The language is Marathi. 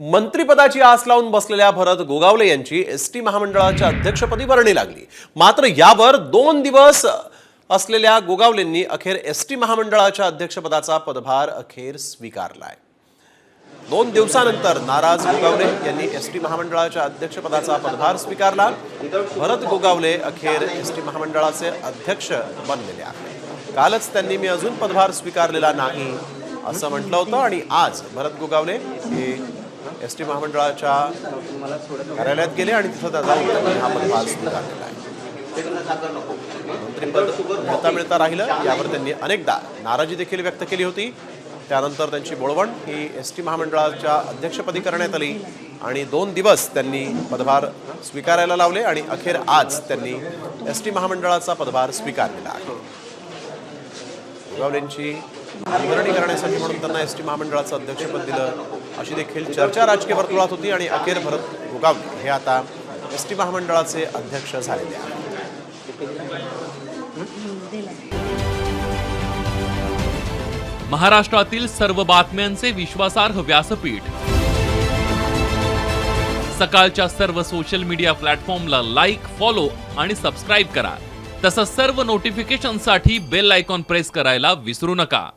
मंत्रिपदाची आस लावून बसलेल्या भरत गोगावले यांची एस टी महामंडळाच्या अध्यक्षपदी वर्णी लागली. मात्र यावर दोन दिवस असलेल्या गोगावलेंनी अखेर एस टी महामंडळाच्या अध्यक्षपदाचा पदभार अखेर स्वीकारलाय. दोन दिवसानंतर नाराज गोगावले यांनी एस टी महामंडळाच्या अध्यक्षपदाचा पदभार स्वीकारला. भरत गोगावले अखेर एस टी महामंडळाचे अध्यक्ष बनलेले आहेत. कालच त्यांनी मी अजून पदभार स्वीकारलेला नाही असं म्हटलं होतं आणि आज भरत गोगावले हे एस टी महामंडळाच्या कार्यालयात गेले आणि तिथं त्याचा जाऊन हा पदभार स्वीकारलेला आहे. मंत्रिपद मिळता मिळता राहिलं. यावर त्यांनी अनेकदा नाराजी देखील व्यक्त केली होती. त्यानंतर त्यांची बोळवण ही एस टी महामंडळाच्या अध्यक्षपदी करण्यात आली आणि दोन दिवस त्यांनी पदभार स्वीकारायला लावले आणि अखेर आज त्यांनी एस टी महामंडळाचा पदभार स्वीकारलेला आहे. गोगावलेंची विवरणी करण्यासाठी म्हणून त्यांना एस टी महामंडळाचं अध्यक्षपद दिलं. अशी देखील चर्चा राजकीय वर्तुळात होती आणि अखेर भरत गोगावले हे आता एस टी महामंडळाचे अध्यक्ष झालेले आहेत. महाराष्ट्रातील सर्व बातम्यांचे विश्वासार्ह व्यासपीठ. सकाळच्या सर्व सोशल मीडिया प्लॅटफॉर्मला लाईक फॉलो आणि सबस्क्राईब करा. तसंच सर्व नोटिफिकेशनसाठी बेल आयकॉन प्रेस करायला विसरू नका.